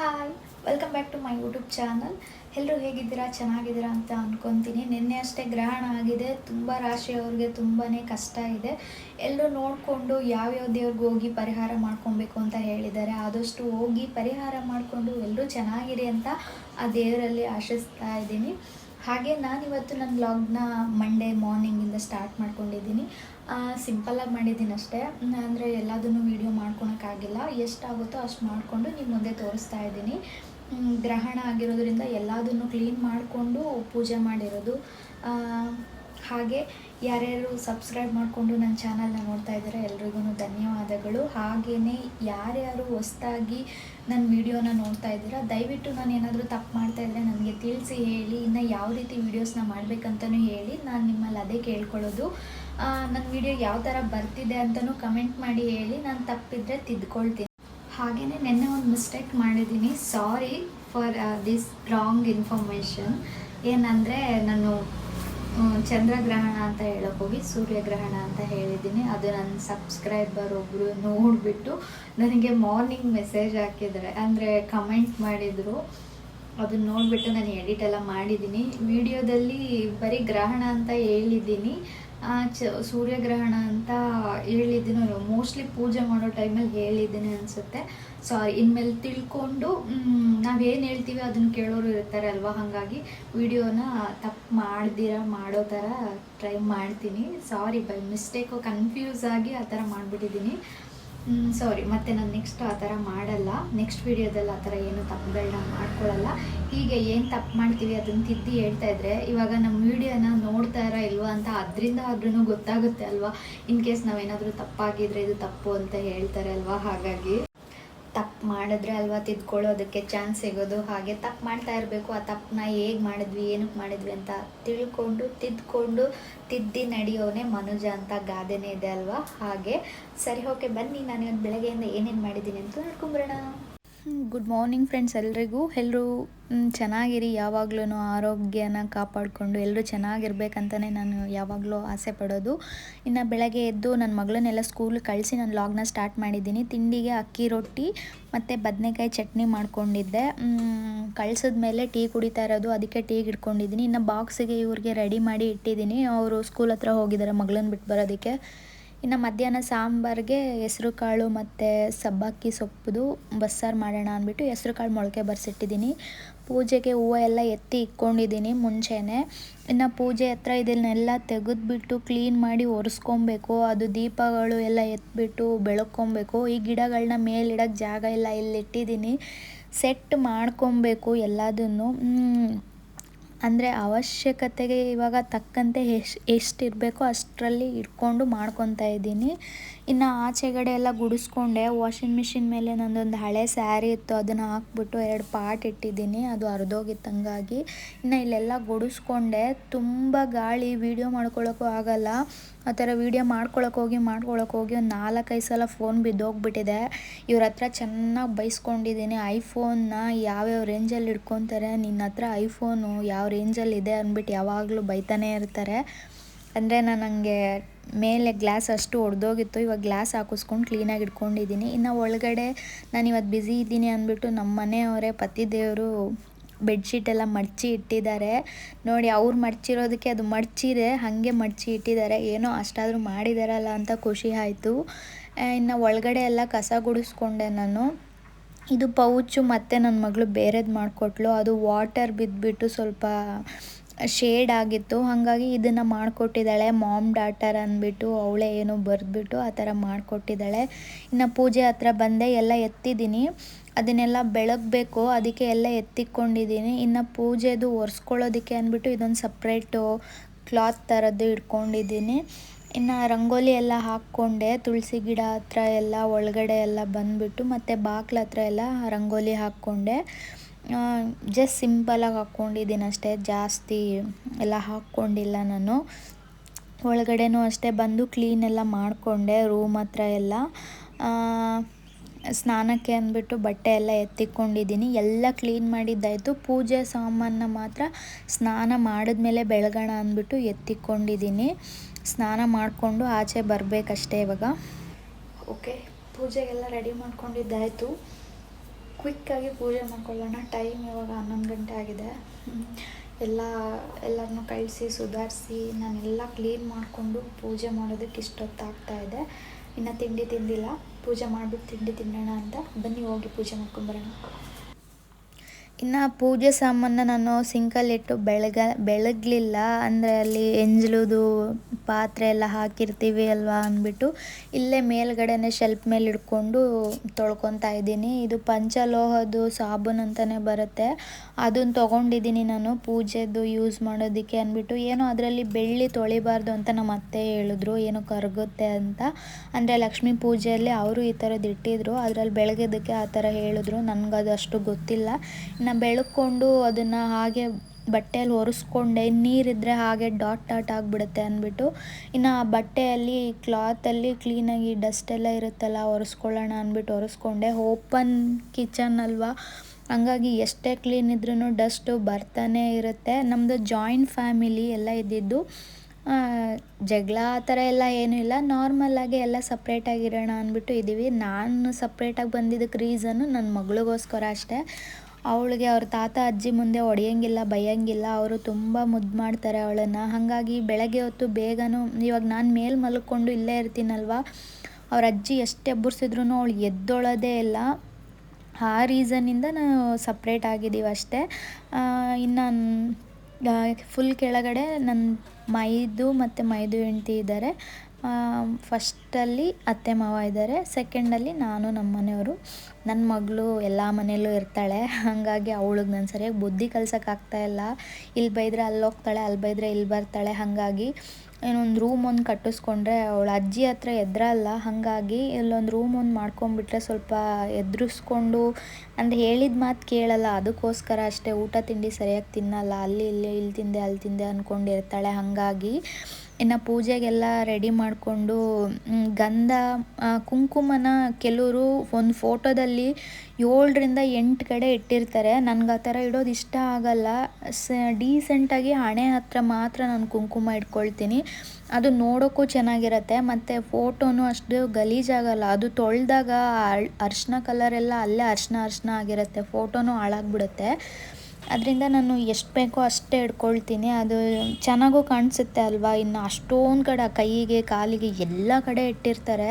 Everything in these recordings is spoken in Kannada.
Hi welcome back to my YouTube channel ಎಲ್ಲರೂ ಹೇಗಿದ್ದೀರಾ? ಚೆನ್ನಾಗಿದ್ದೀರಾ ಅಂತ ಅಂದ್ಕೊತೀನಿ ನಿನ್ನೆ ಅಷ್ಟೇ ಗ್ರಹಣ ಆಗಿದೆ. ತುಂಬ ರಾಶಿಯವ್ರಿಗೆ ತುಂಬಾ ಕಷ್ಟ ಇದೆ. ಎಲ್ಲರೂ ನೋಡಿಕೊಂಡು ಯಾವ್ಯಾವ ದೇವ್ರಿಗೆ ಹೋಗಿ ಪರಿಹಾರ ಮಾಡ್ಕೊಬೇಕು ಅಂತ ಹೇಳಿದ್ದಾರೆ. ಆದಷ್ಟು ಹೋಗಿ ಪರಿಹಾರ ಮಾಡಿಕೊಂಡು ಎಲ್ಲರೂ ಚೆನ್ನಾಗಿರಿ ಅಂತ ಆ ದೇವರಲ್ಲಿ ಆಶಿಸ್ತಾ ಇದ್ದೀನಿ. ಹಾಗೆ ನಾನಿವತ್ತು ನನ್ನ ವ್ಲಾಗ್ನ ಮಂಡೇ ಮಾರ್ನಿಂಗಿಂದ ಸ್ಟಾರ್ಟ್ ಮಾಡ್ಕೊಂಡಿದ್ದೀನಿ. ಸಿಂಪಲ್ಲಾಗಿ ಮಾಡಿದ್ದೀನಿ ಅಷ್ಟೇ. ಅಂದರೆ ಎಲ್ಲದನ್ನು ವೀಡಿಯೋ ಮಾಡ್ಕೊಳಕ್ಕಾಗಿಲ್ಲ ಎಷ್ಟಾಗುತ್ತೋ ಅಷ್ಟು ಮಾಡಿಕೊಂಡು ನಿಮ್ಮ ಮುಂದೆ ತೋರಿಸ್ತಾ ಇದ್ದೀನಿ. ಗ್ರಹಣ ಆಗಿರೋದ್ರಿಂದ ಎಲ್ಲದನ್ನು ಕ್ಲೀನ್ ಮಾಡಿಕೊಂಡು ಪೂಜೆ ಮಾಡಿರೋದು. ಹಾಗೆ ಯಾರ್ಯಾರು ಸಬ್ಸ್ಕ್ರೈಬ್ ಮಾಡಿಕೊಂಡು ನನ್ನ ಚಾನಲ್ನ ನೋಡ್ತಾ ಇದ್ದಾರೆ, ಎಲ್ರಿಗೂ ಧನ್ಯವಾದಗಳು. ಹಾಗೆಯೇ ಯಾರ್ಯಾರು ಹೊಸ್ದಾಗಿ ನನ್ನ ವಿಡಿಯೋನ ನೋಡ್ತಾ ಇದ್ದೀರಾ, ದಯವಿಟ್ಟು ನಾನು ಏನಾದರೂ ತಪ್ಪು ಮಾಡ್ತಾ ಇದ್ದರೆ ನನಗೆ ತಿಳಿಸಿ ಹೇಳಿ, ಇನ್ನು ಯಾವ ರೀತಿ ವೀಡಿಯೋಸ್ನ ಮಾಡಬೇಕಂತಲೂ ಹೇಳಿ, ನಾನು ನಿಮ್ಮಲ್ಲಿ ಅದೇ ಕೇಳ್ಕೊಳ್ಳೋದು. ನನ್ನ ವಿಡಿಯೋ ಯಾವ ಥರ ಬರ್ತಿದೆ ಅಂತಲೂ ಕಮೆಂಟ್ ಮಾಡಿ ಹೇಳಿ, ನಾನು ತಪ್ಪಿದ್ರೆ ತಿದ್ಕೊಳ್ತೀನಿ. ಹಾಗೆಯೇ ನಿನ್ನೆ ಒಂದು ಮಿಸ್ಟೇಕ್ ಮಾಡಿದ್ದೀನಿ. Sorry for this wrong information ಏನಂದರೆ ನಾನು ಚಂದ್ರಗ್ರಹಣ ಅಂತ ಹೇಳೋಕ್ಕೋಗಿ ಸೂರ್ಯಗ್ರಹಣ ಅಂತ ಹೇಳಿದ್ದೀನಿ. ಅದು ನನ್ನ ಸಬ್ಸ್ಕ್ರೈಬರ್ ಒಬ್ರು ನೋಡಿಬಿಟ್ಟು ನನಗೆ ಮಾರ್ನಿಂಗ್ ಮೆಸೇಜ್ ಹಾಕಿದ್ರೆ ಅಂದರೆ ಕಮೆಂಟ್ ಮಾಡಿದರು. ಅದನ್ನ ನೋಡಿಬಿಟ್ಟು ನಾನು ಎಡಿಟ್ ಎಲ್ಲ ಮಾಡಿದ್ದೀನಿ. ವಿಡಿಯೋದಲ್ಲಿ ಬರೀ ಗ್ರಹಣ ಅಂತ ಹೇಳಿದ್ದೀನಿ. ಚ, ಸೂರ್ಯಗ್ರಹಣ ಅಂತ ಹೇಳಿದ್ದೀನಿ. ಮೋಸ್ಟ್ಲಿ ಪೂಜೆ ಮಾಡೋ ಟೈಮಲ್ಲಿ ಹೇಳಿದ್ದೀನಿ ಅನಿಸುತ್ತೆ. ಸೊ ಇನ್ಮೇಲೆ ತಿಳ್ಕೊಂಡು ನಾವೇನು ಹೇಳ್ತೀವಿ ಅದನ್ನ ಕೇಳೋರು ಇರ್ತಾರೆ ಅಲ್ವಾ? ಹಾಗಾಗಿ ವಿಡಿಯೋನ ತಪ್ಪು ಮಾಡ್ದಿರ, ಮಾಡೋ ಥರ ಟ್ರೈ ಮಾಡ್ತೀನಿ. ಸಾರಿ ಬೈ ಮಿಸ್ಟೇಕು ಕನ್ಫ್ಯೂಸ್ ಆಗಿ ಆ ಥರ ಮಾಡಿಬಿಟ್ಟಿದ್ದೀನಿ. ಸಾರಿ ಮತ್ತೆ ನಾನು ನೆಕ್ಸ್ಟ್ ಆ ಥರ ಮಾಡಲ್ಲ. ನೆಕ್ಸ್ಟ್ ವೀಡಿಯೋದಲ್ಲಿ ಆ ಥರ ಏನು ತಪ್ಪುಗಳನ್ನ ಮಾಡ್ಕೊಳ್ಳಲ್ಲ ಹೀಗೆ ಏನು ತಪ್ಪು ಮಾಡ್ತೀವಿ ಅದನ್ನು ತಿದ್ದಿ ಹೇಳ್ತಾ ಇದ್ರೆ, ಇವಾಗ ನಮ್ಮ ವೀಡಿಯೋನ ಇರೋ ಇಲ್ವಾ ಅಂತ ಅದರಿಂದ ಆದ್ರೂ ಗೊತ್ತಾಗುತ್ತೆ ಅಲ್ವಾ? ಇನ್ ಕೇಸ್ ನಾವೇನಾದರೂ ತಪ್ಪಾಗಿದ್ರೆ ಇದು ತಪ್ಪು ಅಂತ ಹೇಳ್ತಾರೆ ಅಲ್ವಾ? ಹಾಗಾಗಿ. ತಪ್ಪು ಮಾಡಿದ್ರೆ ಅಲ್ವಾ ತಿದ್ಕೊಳ್ಳೋದಕ್ಕೆ ಚಾನ್ಸ್ ಸಿಗೋದು? ಹಾಗೆ ತಪ್ಪು ಮಾಡ್ತಾ ಇರಬೇಕು, ಆ ತಪ್ಪನ್ನ ಹೇಗೆ ಮಾಡಿದ್ವಿ, ಏನಕ್ಕೆ ಮಾಡಿದ್ವಿ ಅಂತ ತಿಳ್ಕೊಂಡು, ತಿದ್ಕೊಂಡು, ತಿದ್ದಿ ನಡೆಯೋನೇ ಮನುಜ ಅಂತ ಗಾದೆನೇ ಇದೆ ಅಲ್ವಾ? ಹಾಗೆ ಸರಿ ಓಕೆ ಬನ್ನಿ ನಾನು ಇವತ್ತು ಬೆಳಗ್ಗೆಯಿಂದ ಏನೇನು ಮಾಡಿದ್ದೀನಿ ಅಂತ ನೋಡ್ಕೊಂಬರೋಣ. ಗುಡ್ ಮಾರ್ನಿಂಗ್ ಫ್ರೆಂಡ್ಸ್ ಎಲ್ರಿಗೂ? ಎಲ್ಲರೂ ಚೆನ್ನಾಗಿರಿ? ಯಾವಾಗ್ಲೂ ಆರೋಗ್ಯನ ಕಾಪಾಡಿಕೊಂಡು ಎಲ್ಲರೂ ಚೆನ್ನಾಗಿರ್ಬೇಕಂತಲೇ ನಾನು ಯಾವಾಗಲೂ ಆಸೆ ಪಡೋದು. ಇನ್ನು ಬೆಳಗ್ಗೆ ಎದ್ದು ನನ್ನ ಮಗಳನ್ನೆಲ್ಲ ಸ್ಕೂಲ್ ಕಳಿಸಿ ನಾನು ಲಾಗ್ನ ಸ್ಟಾರ್ಟ್ ಮಾಡಿದ್ದೀನಿ. ತಿಂಡಿಗೆ ಅಕ್ಕಿ ರೊಟ್ಟಿ ಮತ್ತು ಬದನೆಕಾಯಿ ಚಟ್ನಿ ಮಾಡ್ಕೊಂಡಿದ್ದೆ. ಕಳ್ಸಿದ ಮೇಲೆ ಟೀ ಕುಡಿತಾ ಇರೋದು, ಅದಕ್ಕೆ ಟೀಗೆ ಇಟ್ಕೊಂಡಿದ್ದೀನಿ ಇನ್ನು ಬಾಕ್ಸಿಗೆ ಇವ್ರಿಗೆ ರೆಡಿ ಮಾಡಿ ಇಟ್ಟಿದ್ದೀನಿ. ಅವರು ಸ್ಕೂಲ್ ಹತ್ರ ಹೋಗಿದ್ದಾರೆ ಮಗಳನ್ನ ಬಿಟ್ಟು ಬರೋದಕ್ಕೆ. ಇನ್ನು ಮಧ್ಯಾಹ್ನ ಸಾಂಬಾರಿಗೆ ಹೆಸ್ರು ಕಾಳು ಮತ್ತು ಸಬ್ಬಕ್ಕಿ ಸೊಪ್ಪುದು ಬಸ್ಸಾರು ಮಾಡೋಣ ಅಂದ್ಬಿಟ್ಟು ಹೆಸ್ರು ಕಾಳು ಮೊಳಕೆ ಬರ್ಸಿಟ್ಟಿದ್ದೀನಿ. ಪೂಜೆಗೆ ಹೂವು ಎಲ್ಲ ಎತ್ತಿ ಇಕ್ಕೊಂಡಿದ್ದೀನಿ ಮುಂಚೆನೇ. ಇನ್ನು ಪೂಜೆ ಹತ್ರ ಇದನ್ನೆಲ್ಲ ತೆಗೆದ್ಬಿಟ್ಟು ಕ್ಲೀನ್ ಮಾಡಿ ಒರೆಸ್ಕೊಬೇಕು. ಅದು ದೀಪಗಳು ಎಲ್ಲ ಎತ್ಬಿಟ್ಟು ಬೆಳಕೊಬೇಕು ಈ ಗಿಡಗಳನ್ನ ಮೇಲಿಡೋಕ್ಕೆ ಜಾಗ ಇಲ್ಲ, ಇಲ್ಲಿಟ್ಟಿದ್ದೀನಿ. ಸೆಟ್ ಮಾಡ್ಕೊಬೇಕು ಎಲ್ಲದನ್ನು. ಅಂದರೆ ಅವಶ್ಯಕತೆಗೆ ಇವಾಗ ತಕ್ಕಂತೆ ಎಷ್ಟು ಎಷ್ಟಿರಬೇಕೋ ಅಷ್ಟರಲ್ಲಿ ಇಟ್ಕೊಂಡು ಮಾಡ್ಕೊತಾ ಇದ್ದೀನಿ. ಇನ್ನು ಆಚೆಗಡೆ ಎಲ್ಲ ಗುಡಿಸ್ಕೊಂಡೆ. ವಾಷಿಂಗ್ ಮಿಷಿನ್ ಮೇಲೆ ನಂದೊಂದು ಹಳೆ ಸ್ಯಾರಿ ಇತ್ತು, ಅದನ್ನು ಹಾಕ್ಬಿಟ್ಟು ಎರಡು ಪಾಟ್ ಇಟ್ಟಿದ್ದೀನಿ. ಅದು ಹರಿದೋಗಿತ್ತು ಇನ್ನು ಇಲ್ಲೆಲ್ಲ ಗುಡಿಸ್ಕೊಂಡೆ. ತುಂಬ ಗಾಳಿ, ವೀಡಿಯೋ ಮಾಡ್ಕೊಳ್ಳೋಕ್ಕೂ ಆಗಲ್ಲ. ಆ ಥರ ವೀಡಿಯೋ ಮಾಡ್ಕೊಳಕ್ಕೆ ಹೋಗಿ ಮಾಡ್ಕೊಳಕ್ಕೆ ಹೋಗಿ ಒಂದು ನಾಲ್ಕೈದು ಸಲ ಫೋನ್ ಬಿದ್ದೋಗ್ಬಿಟ್ಟಿದೆ. ಇವ್ರ ಹತ್ರ ಚೆನ್ನಾಗಿ ಬೈಸ್ಕೊಂಡಿದ್ದೀನಿ ಐಫೋನ್ನ ಯಾವ್ಯಾವ ರೇಂಜಲ್ಲಿ ಇಟ್ಕೊತಾರೆ ನಿನ್ನ ಹತ್ರ ಐಫೋನು ಯಾವ ರೇಂಜಲ್ಲಿ ಇದೆ ಅಂದ್ಬಿಟ್ಟು ಯಾವಾಗಲೂ ಬೈತಾನೇ ಇರ್ತಾರೆ. ಅಂದರೆ ನಾನು ನನಗೆ ಮೇಲೆ ಗ್ಲಾಸ್ ಅಷ್ಟು ಒಡೆದೋಗಿತ್ತು. ಇವಾಗ ಗ್ಲಾಸ್ ಹಾಕಿಸ್ಕೊಂಡು ಕ್ಲೀನಾಗಿ ಇಟ್ಕೊಂಡಿದ್ದೀನಿ ಇನ್ನು ಒಳಗಡೆ ನಾನು ಇವತ್ತು ಬ್ಯುಸಿ ಇದ್ದೀನಿ ಅಂದ್ಬಿಟ್ಟು ನಮ್ಮ ಮನೆಯವರೇ ಪತಿದೇವರು ಬೆಡ್ಶೀಟ್ ಎಲ್ಲ ಮಡಚಿ ಇಟ್ಟಿದ್ದಾರೆ. ನೋಡಿ, ಅವ್ರು ಮಡಚಿರೋದಕ್ಕೆ ಅದು ಮಡಚಿದೆ, ಹಾಗೆ ಮಡಚಿ ಇಟ್ಟಿದ್ದಾರೆ. ಏನೋ ಅಷ್ಟಾದರೂ ಮಾಡಿದಾರಲ್ಲ ಅಂತ ಖುಷಿ ಆಯಿತು. ಇನ್ನು ಒಳಗಡೆ ಎಲ್ಲ ಕಸ ಗುಡಿಸ್ಕೊಂಡೆ ನಾನು. ಇದು ಪೌಚು ಮತ್ತು ನನ್ನ ಮಗಳು ಬೇರೆದು ಮಾಡಿಕೊಟ್ಲು. ಅದು ವಾಟರ್ ಬಿದ್ದುಬಿಟ್ಟು ಸ್ವಲ್ಪ ಶೇಡ್ ಆಗಿತ್ತು. ಹಾಗಾಗಿ ಇದನ್ನು ಮಾಡಿಕೊಟ್ಟಿದ್ದಾಳೆ. ಮಾಮ್ ಡಾಟರ್ ಅಂದ್ಬಿಟ್ಟು ಅವಳೇ ಏನೋ ಬರೆದ್ಬಿಟ್ಟು ಆ ಥರ ಮಾಡಿಕೊಟ್ಟಿದ್ದಾಳೆ. ಇನ್ನು ಪೂಜೆ ಹತ್ರ ಬಂದೆ, ಎಲ್ಲ ಎತ್ತಿದ್ದೀನಿ. ಅದನ್ನೆಲ್ಲ ಬೆಳಗಬೇಕು, ಅದಕ್ಕೆ ಎಲ್ಲ ಎತ್ತಿಕೊಂಡಿದ್ದೀನಿ. ಇನ್ನು ಪೂಜೆದು ಒರೆಸ್ಕೊಳ್ಳೋದಕ್ಕೆ ಅಂದ್ಬಿಟ್ಟು ಇದೊಂದು ಸಪ್ರೇಟು ಕ್ಲಾತ್ ಥರದ್ದು ಇಟ್ಕೊಂಡಿದ್ದೀನಿ. ಇನ್ನು ರಂಗೋಲಿ ಎಲ್ಲ ಹಾಕ್ಕೊಂಡೆ. ತುಳಸಿ ಗಿಡ ಹತ್ರ ಎಲ್ಲ, ಒಳಗಡೆ ಎಲ್ಲ ಬಂದುಬಿಟ್ಟು ಮತ್ತು ಬಾಗ್ಲ ಹತ್ರ ಎಲ್ಲ ರಂಗೋಲಿ ಹಾಕ್ಕೊಂಡೆ. ಜಸ್ಟ್ ಸಿಂಪಲಾಗಿ ಹಾಕ್ಕೊಂಡಿದ್ದೀನಿ ಅಷ್ಟೇ, ಜಾಸ್ತಿ ಎಲ್ಲ ಹಾಕ್ಕೊಂಡಿಲ್ಲ ನಾನು. ಒಳಗಡೆನೂ ಅಷ್ಟೇ ಬಂದು ಕ್ಲೀನ್ ಎಲ್ಲ ಮಾಡಿಕೊಂಡೆ ರೂಮ್ ಹತ್ರ ಎಲ್ಲ. ಸ್ನಾನಕ್ಕೆ ಅಂದ್ಬಿಟ್ಟು ಬಟ್ಟೆ ಎಲ್ಲ ಎತ್ತಿಕೊಂಡಿದ್ದೀನಿ. ಎಲ್ಲ ಕ್ಲೀನ್ ಮಾಡಿದ್ದಾಯಿತು. ಪೂಜೆ ಸಾಮಾನ ಮಾತ್ರ ಸ್ನಾನ ಮಾಡಿದ್ಮೇಲೆ ಬೆಳಗೋಣ ಅಂದ್ಬಿಟ್ಟು ಎತ್ತಿಕೊಂಡಿದ್ದೀನಿ. ಸ್ನಾನ ಮಾಡಿಕೊಂಡು ಆಚೆ ಬರಬೇಕಷ್ಟೇ ಇವಾಗ. Okay ಪೂಜೆಗೆಲ್ಲ ready ಮಾಡ್ಕೊಂಡಿದ್ದಾಯಿತು. ಕ್ವಿಕ್ಕಾಗಿ ಪೂಜೆ ಮಾಡ್ಕೊಳ್ಳೋಣ. ಟೈಮ್ ಇವಾಗ ಹನ್ನೊಂದು ಗಂಟೆ ಆಗಿದೆ. ಎಲ್ಲ ಎಲ್ಲರನ್ನೂ ಕಳಿಸಿ, ಸುಧಾರಿಸಿ, ನಾನೆಲ್ಲ ಕ್ಲೀನ್ ಮಾಡಿಕೊಂಡು ಪೂಜೆ ಮಾಡೋದಕ್ಕೆ ಇಷ್ಟೊತ್ತಾಗ್ತಾ ಇದೆ. ಇನ್ನು ತಿಂಡಿ ತಿಂದಿಲ್ಲ. ಪೂಜೆ ಮಾಡಿಬಿಟ್ಟು ತಿಂಡಿ ತಿನ್ನೋಣ ಅಂತ. ಬನ್ನಿ ಹೋಗಿ ಪೂಜೆ ಮಾಡ್ಕೊಂಬರೋಣ ಇನ್ನು ಪೂಜೆ ಸಾಮಾನನ್ನ ನಾನು ಸಿಂಕಲ್ಲಿಟ್ಟು ಬೆಳಗ, ಬೆಳಗಲಿಲ್ಲ. ಅಂದರೆ ಅಲ್ಲಿ ಎಂಜಲುದು ಪಾತ್ರೆ ಎಲ್ಲ ಹಾಕಿರ್ತೀವಿ ಅಲ್ವಾ ಅಂದ್ಬಿಟ್ಟು ಇಲ್ಲೇ ಮೇಲ್ಗಡೆನೆ ಶೆಲ್ಫ್ ಮೇಲೆ ಇಟ್ಕೊಂಡು ತೊಳ್ಕೊತಾ ಇದ್ದೀನಿ. ಇದು ಪಂಚಲೋಹದ್ದು ಸಾಬೂನು ಅಂತಲೇ ಬರುತ್ತೆ. ಅದನ್ನು ತೊಗೊಂಡಿದ್ದೀನಿ ನಾನು ಪೂಜೆದು ಯೂಸ್ ಮಾಡೋದಕ್ಕೆ ಅಂದ್ಬಿಟ್ಟು. ಏನೋ ಅದರಲ್ಲಿ ಬೆಳ್ಳಿ ತೊಳಿಬಾರ್ದು ಅಂತ ನಮ್ಮ ಅತ್ತೆ ಹೇಳಿದ್ರು. ಏನೋ ಕರಗುತ್ತೆ ಅಂತ. ಅಂದರೆ ಲಕ್ಷ್ಮೀ ಪೂಜೆಯಲ್ಲಿ ಅವರು ಈ ಥರದ್ದು ಇಟ್ಟಿದ್ರು. ಅದರಲ್ಲಿ ಬೆಳಗ್ಗೆದಕ್ಕೆ ಆ ಥರ ಹೇಳಿದ್ರು. ನನಗದು ಅಷ್ಟು ಗೊತ್ತಿಲ್ಲ ಇನ್ನು ಬೆಳಕೊಂಡು ಅದನ್ನು ಹಾಗೆ ಬಟ್ಟೆಯಲ್ಲಿ ಒರೆಸ್ಕೊಂಡೆ ನೀರಿದ್ದರೆ ಹಾಗೆ ಡಾಟ್ ಡಾಟ್ ಆಗಿಬಿಡುತ್ತೆ ಅಂದ್ಬಿಟ್ಟು. ಇನ್ನು ಆ ಬಟ್ಟೆಯಲ್ಲಿ ಕ್ಲಾತಲ್ಲಿ ಕ್ಲೀನಾಗಿ ಡಸ್ಟ್ ಎಲ್ಲ ಇರುತ್ತಲ್ಲ, ಒರೆಸ್ಕೊಳ್ಳೋಣ ಅಂದ್ಬಿಟ್ಟು ಒರೆಸ್ಕೊಂಡೆ. ಓಪನ್ ಕಿಚನ್ ಅಲ್ವಾ? ಹಂಗಾಗಿ ಎಷ್ಟೇ ಕ್ಲೀನ್ ಇದ್ರೂ ಡಸ್ಟು ಬರ್ತಾನೆ ಇರುತ್ತೆ. ನಮ್ಮದು ಜಾಯಿಂಟ್ ಫ್ಯಾಮಿಲಿ ಎಲ್ಲ ಇದ್ದಿದ್ದು ಜಗಳ ಆ ಥರ ಎಲ್ಲ ಏನೂ ಇಲ್ಲ. ನಾರ್ಮಲಾಗಿ ಎಲ್ಲ ಸಪ್ರೇಟಾಗಿರೋಣ ಅಂದ್ಬಿಟ್ಟು ಇದ್ದೀವಿ. ನಾನು ಸಪ್ರೇಟಾಗಿ ಬಂದಿದ್ದಕ್ಕೆ ರೀಸನ್ನು ನನ್ನ ಮಗಳಿಗೋಸ್ಕರ ಅಷ್ಟೇ. ಅವಳಿಗೆ ಅವ್ರ ತಾತ, ಅಜ್ಜಿ ಮುಂದೆ ಹೊಡೆಯಂಗಿಲ್ಲ ಬೈಯಂಗಿಲ್ಲ, ಅವರು ತುಂಬ ಮುದ್ದು ಮಾಡ್ತಾರೆ ಅವಳನ್ನು. ಹಾಗಾಗಿ ಬೆಳಗ್ಗೆ ಹೊತ್ತು ಬೇಗನೂ, ಇವಾಗ ನಾನು ಮೇಲೆ ಮಲ್ಕೊಂಡು ಇಲ್ಲೇ ಇರ್ತೀನಲ್ವ, ಅವ್ರ ಅಜ್ಜಿ ಎಷ್ಟು ಎಬ್ಬರಿಸಿದ್ರು ಅವಳು ಎದ್ದೊಳೋದೇ ಇಲ್ಲ. ಆ ರೀಸನ್ನಿಂದ ನಾವು ಸಪ್ರೇಟ್ ಆಗಿದ್ದೀವಿ ಅಷ್ಟೇ. ಇನ್ನು ಫುಲ್ ಕೆಳಗಡೆ ನನ್ನ ಮೈದು ಮತ್ತು ಮೈದು ಹೆಂಡ್ತಿ ಇದ್ದಾರೆ ಫಸ್ಟಲ್ಲಿ ಅತ್ತೆ ಮಾವ ಇದ್ದಾರೆ ಸೆಕೆಂಡಲ್ಲಿ ನಾನು ನಮ್ಮ ಮನೆಯವರು. ನನ್ನ ಮಗಳು ಎಲ್ಲ ಮನೆಯಲ್ಲೂ ಇರ್ತಾಳೆ. ಹಾಗಾಗಿ ಅವಳಿಗೆ ನಾನು ಸರಿಯಾಗಿ ಬುದ್ಧಿ ಕಲ್ಸೋಕ್ಕಾಗ್ತಾ ಇಲ್ಲ. ಇಲ್ಲಿ ಬೈದರೆ ಅಲ್ಲಿ ಹೋಗ್ತಾಳೆ ಅಲ್ಲಿ ಬೈದರೆ ಇಲ್ಲಿ ಬರ್ತಾಳೆ. ಹಾಗಾಗಿ ಏನೊಂದು ರೂಮ್ ಒಂದು ಕಟ್ಟಿಸ್ಕೊಂಡ್ರೆ ಅವಳು ಅಜ್ಜಿ ಹತ್ರ ಎದ್ರಲ್ಲ ಹಾಗಾಗಿ ಇಲ್ಲೊಂದು ರೂಮ್ ಒಂದು ಮಾಡ್ಕೊಂಡ್ಬಿಟ್ರೆ ಸ್ವಲ್ಪ ಎದುರಿಸ್ಕೊಂಡು ಅಂದರೆ ಹೇಳಿದ ಮಾತು ಕೇಳಲ್ಲ. ಅದಕ್ಕೋಸ್ಕರ ಅಷ್ಟೇ ಊಟ ತಿಂಡಿ ಸರಿಯಾಗಿ ತಿನ್ನಲ್ಲ. ಅಲ್ಲಿ ಇಲ್ಲಿ ಇಲ್ಲಿ ತಿಂದೆ, ಅಲ್ಲಿ ತಿಂದೆ ಅಂದ್ಕೊಂಡಿರ್ತಾಳೆ ಹಾಗಾಗಿ ಇನ್ನು ಪೂಜೆಗೆಲ್ಲ ರೆಡಿ ಮಾಡಿಕೊಂಡು ಗಂಧ ಕುಂಕುಮನ ಕೆಲವರು ಒಂದು ಫೋಟೋದಲ್ಲಿ ಏಳರಿಂದ ಎಂಟು ಕಡೆ ಇಟ್ಟಿರ್ತಾರೆ. ನನಗೆ ಆ ಥರ ಇಡೋದು ಇಷ್ಟ ಆಗಲ್ಲ. ಸ ಡೀಸೆಂಟಾಗಿ ಹಣೆ ಹತ್ರ ಮಾತ್ರ ನಾನು ಕುಂಕುಮ ಇಟ್ಕೊಳ್ತೀನಿ. ಅದು ನೋಡೋಕ್ಕೂ ಚೆನ್ನಾಗಿರತ್ತೆ. ಮತ್ತು ಫೋಟೋನು ಅಷ್ಟು ಗಲೀಜಾಗಲ್ಲ ಅದು ತೊಳೆದಾಗ ಅರ್ಶಿನ ಕಲರೆಲ್ಲ ಅಲ್ಲೇ ಅರ್ಶಿನ ಅರ್ಶಿನ ಆಗಿರುತ್ತೆ. ಫೋಟೋನು ಹಾಳಾಗ್ಬಿಡುತ್ತೆ. ಅದರಿಂದ ನಾನು ಎಷ್ಟು ಬೇಕೋ ಅಷ್ಟೇ ಇಟ್ಕೊಳ್ತೀನಿ ಅದು ಚೆನ್ನಾಗೂ ಕಾಣಿಸುತ್ತೆ ಅಲ್ವಾ? ಇನ್ನು ಅಷ್ಟೊಂದು ಕಡೆ ಕೈಗೆ, ಕಾಲಿಗೆ ಎಲ್ಲ ಕಡೆ ಇಟ್ಟಿರ್ತಾರೆ.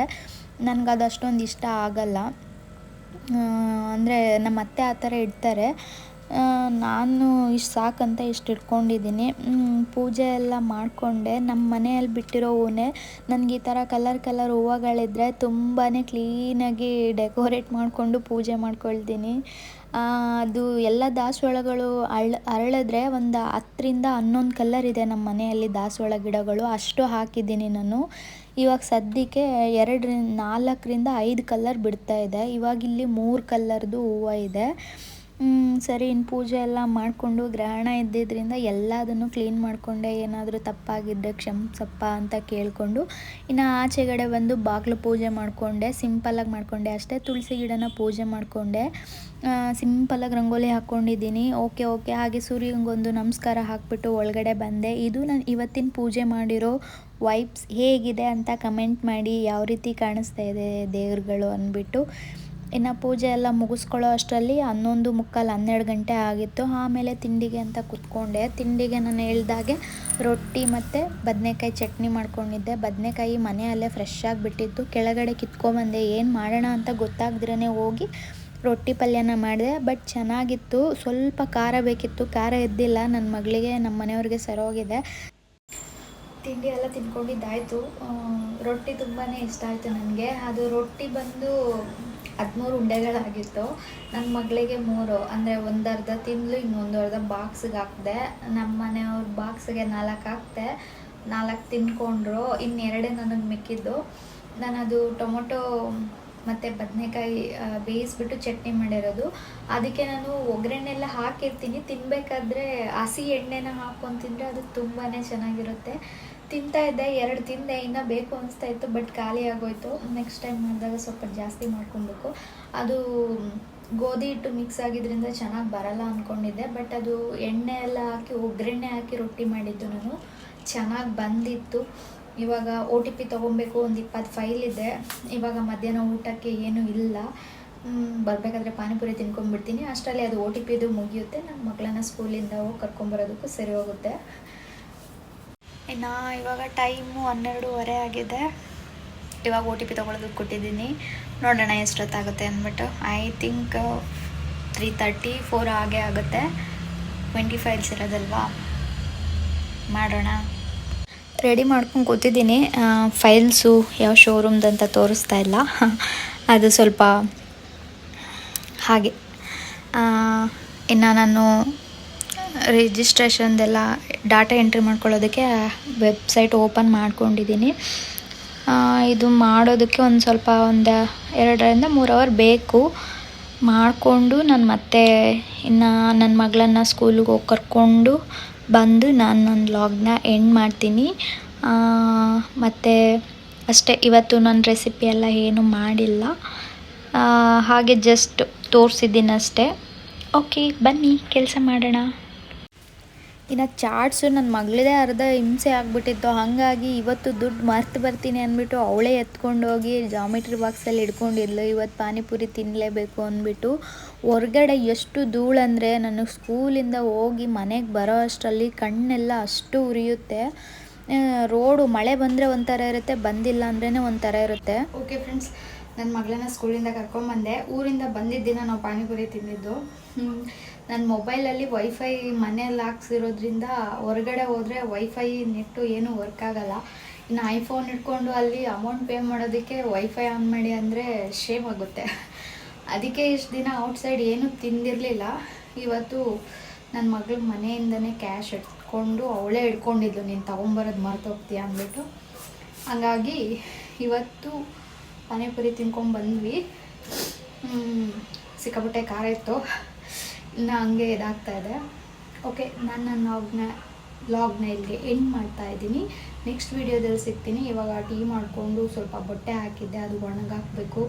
ನನಗೆ ಅದು ಅಷ್ಟೊಂದು ಇಷ್ಟ ಆಗಲ್ಲ. ಅಂದರೆ ನಮ್ಮ ಅತ್ತೆ ಆ ಥರ ಇಡ್ತಾರೆ. ನಾನು ಇಷ್ಟು ಸಾಕಂತ ಇಷ್ಟು ಇಟ್ಕೊಂಡಿದ್ದೀನಿ ಪೂಜೆ ಎಲ್ಲ ಮಾಡಿಕೊಂಡೆ. ನಮ್ಮ ಮನೆಯಲ್ಲಿ ಬಿಟ್ಟಿರೋ ಹೂವೇ ನನಗೆ ಈ ಥರ ಕಲರ್ ಕಲರ್ ಹೂವುಗಳಿದ್ರೆ ತುಂಬಾ ಕ್ಲೀನಾಗಿ ಡೆಕೋರೇಟ್ ಮಾಡಿಕೊಂಡು ಪೂಜೆ ಮಾಡ್ಕೊಳ್ತೀನಿ. ಅದು ಎಲ್ಲ ದಾಸವಾಳಗಳು ಅಳ್, ಅರಳಿದ್ರೆ ಒಂದು ಹತ್ತರಿಂದ ಹನ್ನೊಂದು ಕಲ್ಲರ್ ಇದೆ ನಮ್ಮ ಮನೆಯಲ್ಲಿ ದಾಸವಾಳ ಗಿಡಗಳು. ಅಷ್ಟು ಹಾಕಿದ್ದೀನಿ ನಾನು. ಇವಾಗ ಸದ್ಯಕ್ಕೆ ಎರಡರಿಂದ ನಾಲ್ಕರಿಂದ ಐದು ಕಲ್ಲರ್ ಬಿಡ್ತಾ ಇದೆ. ಇವಾಗಿಲ್ಲಿ ಮೂರು ಕಲ್ಲರ್ದು ಹೂವು ಇದೆ. ಸರಿ ಇನ್ನು ಪೂಜೆ ಎಲ್ಲ ಮಾಡಿಕೊಂಡು ಗ್ರಹಣ ಇದ್ದಿದ್ದರಿಂದ ಎಲ್ಲದನ್ನು ಕ್ಲೀನ್ ಮಾಡಿಕೊಂಡೆ, ಏನಾದರೂ ತಪ್ಪಾಗಿದ್ದರೆ ಕ್ಷಮಿಸಪ್ಪ ಅಂತ ಕೇಳಿಕೊಂಡು ಇನ್ನು ಆಚೆಗಡೆ ಬಂದು ಬಾಗಿಲು ಪೂಜೆ ಮಾಡಿಕೊಂಡೆ ಸಿಂಪಲಾಗಿ ಮಾಡಿಕೊಂಡೆ ಅಷ್ಟೇ, ತುಳಸಿ ಗಿಡನ ಪೂಜೆ ಮಾಡಿಕೊಂಡೆ. ಸಿಂಪಲಾಗಿ ರಂಗೋಲಿ ಹಾಕ್ಕೊಂಡಿದ್ದೀನಿ, ಓಕೆ ಓಕೆ, ಹಾಗೆ ಸೂರ್ಯಂಗೊಂದು ನಮಸ್ಕಾರ ಹಾಕ್ಬಿಟ್ಟು ಒಳಗಡೆ ಬಂದೆ. ಇದು ನಾನು ಇವತ್ತಿನ ಪೂಜೆ ಮಾಡಿರೋ ವೈಬ್ಸ್ ಹೇಗಿದೆ ಅಂತ ಕಮೆಂಟ್ ಮಾಡಿ, ಯಾವ ರೀತಿ ಕಾಣಿಸ್ತಾ ಇದೆ ದೇವ್ರುಗಳು ಅಂದ್ಬಿಟ್ಟು. ಇನ್ನು ಪೂಜೆ ಎಲ್ಲ ಮುಗಿಸ್ಕೊಳ್ಳೋ ಅಷ್ಟರಲ್ಲಿ ಹನ್ನೊಂದು ಮುಕ್ಕಾಲು ಹನ್ನೆರಡು ಗಂಟೆ ಆಗಿತ್ತು. ಆಮೇಲೆ ತಿಂಡಿಗೆ ಅಂತ ಕುತ್ಕೊಂಡೆ. ತಿಂಡಿಗೆ ನಾನು ಹೇಳ್ದಾಗೆ ರೊಟ್ಟಿ ಮತ್ತು ಬದನೆಕಾಯಿ ಚಟ್ನಿ ಮಾಡ್ಕೊಂಡಿದ್ದೆ. ಬದನೆಕಾಯಿ ಮನೆಯಲ್ಲೇ ಫ್ರೆಶ್ ಆಗಿಬಿಟ್ಟಿತ್ತು ಕೆಳಗಡೆ ಕಿತ್ಕೊಂಬಂದೆ, ಏನು ಮಾಡೋಣ ಅಂತ ಗೊತ್ತಾಗ್ದಿರೇ ಹೋಗಿ ರೊಟ್ಟಿ ಪಲ್ಯನ ಮಾಡಿದೆ. ಬಟ್ ಚೆನ್ನಾಗಿತ್ತು. ಸ್ವಲ್ಪ ಖಾರ ಬೇಕಿತ್ತು. ಖಾರ ಇದ್ದಿಲ್ಲ ನನ್ನ ಮಗಳಿಗೆ ನಮ್ಮ ಮನೆಯವ್ರಿಗೆ ಸರೋಗಿದೆ ತಿಂಡಿ ಎಲ್ಲ ತಿನ್ಕೊಂಡಿದ್ದಾಯಿತು ರೊಟ್ಟಿ ತುಂಬಾ ಇಷ್ಟ ಆಯಿತು ನನಗೆ. ಅದು ರೊಟ್ಟಿ ಬಂದು ಹದಿಮೂರು ಉಂಡೆಗಳಾಗಿತ್ತು. ನನ್ನ ಮಗಳಿಗೆ ಮೂರು, ಅಂದರೆ ಒಂದು ಅರ್ಧ ತಿಂದ್ಲು, ಇನ್ನೊಂದು ಅರ್ಧ ಬಾಕ್ಸಿಗೆ ಹಾಕಿದೆ. ನಮ್ಮ ಮನೆಯವ್ರ ಬಾಕ್ಸಿಗೆ ನಾಲ್ಕು ಹಾಕಿದೆ. ನಾಲ್ಕು ತಿನ್ಕೊಂಡ್ರು, ಇನ್ನೆರಡೇ ನನಗೆ ಮಿಕ್ಕಿದ್ದು. ನಾನು ಅದು ಟೊಮೊಟೊ ಮತ್ತು ಬದನೆಕಾಯಿ ಬೇಯಿಸ್ಬಿಟ್ಟು ಚಟ್ನಿ ಮಾಡಿರೋದು. ಅದಕ್ಕೆ ನಾನು ಒಗ್ಗರಣೆ ಎಲ್ಲ ಹಾಕಿರ್ತೀನಿ. ತಿನ್ನಬೇಕಾದ್ರೆ ಹಸಿ ಎಣ್ಣೆನ ಹಾಕ್ಕೊಂಡು ತಿಂದರೆ ಅದು ತುಂಬಾ ಚೆನ್ನಾಗಿರುತ್ತೆ. ತಿಂತಾ ಇದ್ದೆ, ಎರಡು ತಿಂದೆ, ಇನ್ನೂ ಬೇಕು ಅನಿಸ್ತಾ ಇತ್ತು ಬಟ್ ಖಾಲಿ ಆಗೋಯ್ತು. ನೆಕ್ಸ್ಟ್ ಟೈಮ್ ಮಾಡಿದಾಗ ಸ್ವಲ್ಪ ಜಾಸ್ತಿ ಮಾಡ್ಕೊಬೇಕು. ಅದು ಗೋಧಿ ಹಿಟ್ಟು ಮಿಕ್ಸ್ ಆಗಿದ್ರಿಂದ ಚೆನ್ನಾಗಿ ಬರಲ್ಲ ಅಂದ್ಕೊಂಡಿದ್ದೆ ಬಟ್ ಅದು ಎಣ್ಣೆ ಎಲ್ಲ ಹಾಕಿ, ಒಗ್ಗರಣೆ ಹಾಕಿ ರೊಟ್ಟಿ ಮಾಡಿದ್ದು ನಾನು. ಚೆನ್ನಾಗಿ ಬಂದಿತ್ತು. ಇವಾಗ ಒ ಟಿ ಪಿ ತೊಗೊಬೇಕು ಒಂದು ಇಪ್ಪತ್ತು ಫೈಲ್ ಇದೆ. ಇವಾಗ ಮಧ್ಯಾಹ್ನ ಊಟಕ್ಕೆ ಏನೂ ಇಲ್ಲ. ಬರಬೇಕಾದ್ರೆ ಪಾನಿಪುರಿ ತಿನ್ಕೊಂಡ್ಬಿಡ್ತೀನಿ. ಅಷ್ಟರಲ್ಲಿ ಅದು ಓ ಟಿ ಪಿದು ಮುಗಿಯುತ್ತೆ. ನಮ್ಮ ಮಕ್ಕಳನ್ನ ಸ್ಕೂಲಿಂದ ಹೋಗಿ ಕರ್ಕೊಂಬರೋದಕ್ಕೂ ಸರಿ ಹೋಗುತ್ತೆ. ಇನ್ನು ಇವಾಗ ಟೈಮು ಹನ್ನೆರಡೂವರೆ ಆಗಿದೆ. ಇವಾಗ ಓ ಟಿ ಪಿ ತೊಗೊಳೋದಕ್ಕೆ ಕೊಟ್ಟಿದ್ದೀನಿ. ನೋಡೋಣ ಎಷ್ಟೊತ್ತಾಗುತ್ತೆ ಅಂದ್ಬಿಟ್ಟು. I think three thirty four ಹಾಗೆ ಆಗುತ್ತೆ. ಟ್ವೆಂಟಿ ಫೈಲ್ಸ್ ಇರೋದಲ್ವಾ? ಮಾಡೋಣ. ರೆಡಿ ಮಾಡ್ಕೊಂಡು ಕೂತಿದ್ದೀನಿ. ಫೈಲ್ಸು ಯಾವ ಶೋರೂಮ್ದಂತ ತೋರಿಸ್ತಾ ಇಲ್ಲ. ಅದು ಸ್ವಲ್ಪ ಹಾಗೆ. ಇನ್ನು ನಾನು ರಿಜಿಸ್ಟ್ರೇಷನ್ದೆಲ್ಲ ಡಾಟಾ ಎಂಟ್ರಿ ಮಾಡ್ಕೊಳ್ಳೋದಕ್ಕೆ ವೆಬ್ಸೈಟ್ ಓಪನ್ ಮಾಡ್ಕೊಂಡಿದ್ದೀನಿ. ಇದು ಮಾಡೋದಕ್ಕೆ ಒಂದು ಸ್ವಲ್ಪ ಒಂದು ಎರಡರಿಂದ ಮೂರು ಅವರ್ ಬೇಕು. ಮಾಡಿಕೊಂಡು ನಾನು ಮತ್ತೆ ಇನ್ನು ನನ್ನ ಮಗಳನ್ನು ಸ್ಕೂಲಿಗೆ ಹೋಗಿ ಕರ್ಕೊಂಡು ಬಂದು ನಾನು ನನ್ನ ಲಾಗ್ನ ಎಂಡ್ ಮಾಡ್ತೀನಿ. ಮತ್ತು ಅಷ್ಟೇ ಇವತ್ತು ನನ್ನ ರೆಸಿಪಿ ಎಲ್ಲ ಏನು ಮಾಡಿಲ್ಲ. ಹಾಗೆ ಜಸ್ಟ್ ತೋರಿಸಿದ್ದೀನಿ ಅಷ್ಟೇ ಓಕೆ ಬನ್ನಿ, ಕೆಲಸ ಮಾಡೋಣ. ಇನ್ನು ಚಾಟ್ಸು ನನ್ನ ಮಗಳದೇ ಅರ್ಧ ಹಿಂಸೆ ಆಗಿಬಿಟ್ಟಿತ್ತು. ಹಾಗಾಗಿ ಇವತ್ತು ದುಡ್ಡು ಮರ್ತು ಬರ್ತೀನಿ ಅಂದ್ಬಿಟ್ಟು ಅವಳೇ ಎತ್ಕೊಂಡೋಗಿ ಜಾಮಿಟ್ರಿ ಬಾಕ್ಸಲ್ಲಿ ಇಟ್ಕೊಂಡಿದ್ಲು ಇವತ್ತು ಪಾನಿಪುರಿ ತಿನ್ನಲೇಬೇಕು ಅಂದ್ಬಿಟ್ಟು ಹೊರಗಡೆ ಎಷ್ಟು ಧೂಳಂದರೆ ನನಗೆ ಸ್ಕೂಲಿಂದ ಹೋಗಿ ಮನೆಗೆ ಬರೋ ಅಷ್ಟರಲ್ಲಿ ಕಣ್ಣೆಲ್ಲ ಅಷ್ಟು ಉರಿಯುತ್ತೆ. ರೋಡು ಮಳೆ ಬಂದರೆ ಒಂಥರ ಇರುತ್ತೆ, ಬಂದಿಲ್ಲ ಅಂದ್ರೇ ಒಂಥರ ಇರುತ್ತೆ. ಓಕೆ ಫ್ರೆಂಡ್ಸ್ ನನ್ನ ಮಗಳನ್ನ ಸ್ಕೂಲಿಂದ ಕರ್ಕೊಂಬಂದೆ ಊರಿಂದ ಬಂದಿದ್ದ ದಿನ ನಾವು ಪಾನಿಪುರಿ ತಿಂದಿದ್ದು. ನನ್ನ ಮೊಬೈಲಲ್ಲಿ ವೈಫೈ ಮನೆಯಲ್ಲಿ ಹಾಕ್ಸಿರೋದ್ರಿಂದ ಹೊರಗಡೆ ಹೋದರೆ ವೈಫೈ ನೆಟ್ಟು ಏನೂ ವರ್ಕ್ ಆಗಲ್ಲ. ಇನ್ನು ಐಫೋನ್ ಇಟ್ಕೊಂಡು ಅಲ್ಲಿ ಅಮೌಂಟ್ ಪೇ ಮಾಡೋದಕ್ಕೆ ವೈಫೈ ಆನ್ ಮಾಡಿ ಅಂದರೆ ಶೇಮ್ ಆಗುತ್ತೆ. ಅದಕ್ಕೆ ಇಷ್ಟು ದಿನ ಔಟ್ಸೈಡ್ ಏನೂ ತಿಂದಿರಲಿಲ್ಲ. ಇವತ್ತು ನನ್ನ ಮಗಳು ಮನೆಯಿಂದನೇ ಕ್ಯಾಶ್ ಇಟ್ಕೊಂಡು ಅವಳೇ ಇಟ್ಕೊಂಡಿದ್ಲು ನೀನು ತೊಗೊಂಬರೋದು ಮರ್ತೋಗ್ತೀಯ? ಅಂದ್ಬಿಟ್ಟು. ಹಾಗಾಗಿ ಇವತ್ತು ಪಾನಿಪುರಿ ತಿನ್ಕೊಂಡು ಬಂದ್ವಿ. ಸಿಕ್ಕಾಪಟ್ಟೆ ಖಾರ ಇತ್ತು. ಇನ್ನು ಹಂಗೆ ಇದಾಗ್ತಾ ಇದೆ. ಓಕೆ ನಾನು ನನ್ನ ಲಾಗ್ನ ಲಾಗ್ನ ಇಲ್ಲಿಗೆ ಎಂಡ್ ಮಾಡ್ತಾ ಇದ್ದೀನಿ. ನೆಕ್ಸ್ಟ್ ವೀಡಿಯೋದಲ್ಲಿ ಸಿಗ್ತೀನಿ. ಇವಾಗ ಟೀ ಮಾಡಿಕೊಂಡು ಸ್ವಲ್ಪ ಬಟ್ಟೆ ಹಾಕಿದ್ದೆ. ಅದು ಒಣಗಾಕಬೇಕು.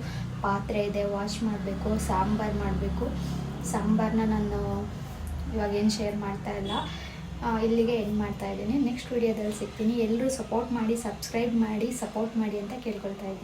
ಪಾತ್ರೆ ಇದೆ ವಾಶ್ ಮಾಡಬೇಕು, ಸಾಂಬಾರು ಮಾಡಬೇಕು. ಸಾಂಬಾರನ್ನ ನಾನು ಇವಾಗ ಏನು ಶೇರ್ ಮಾಡ್ತಾ ಇಲ್ಲ. ಇಲ್ಲಿಗೆ ಎಂಡ್ ಮಾಡ್ತಾ ಇದ್ದೀನಿ. ನೆಕ್ಸ್ಟ್ ವೀಡಿಯೋದಲ್ಲಿ ಸಿಗ್ತೀನಿ. ಎಲ್ಲರೂ ಸಪೋರ್ಟ್ ಮಾಡಿ ಸಬ್ಸ್ಕ್ರೈಬ್ ಮಾಡಿ ಸಪೋರ್ಟ್ ಮಾಡಿ ಅಂತ ಕೇಳ್ಕೊಳ್ತಾ ಇದ್ದೀನಿ.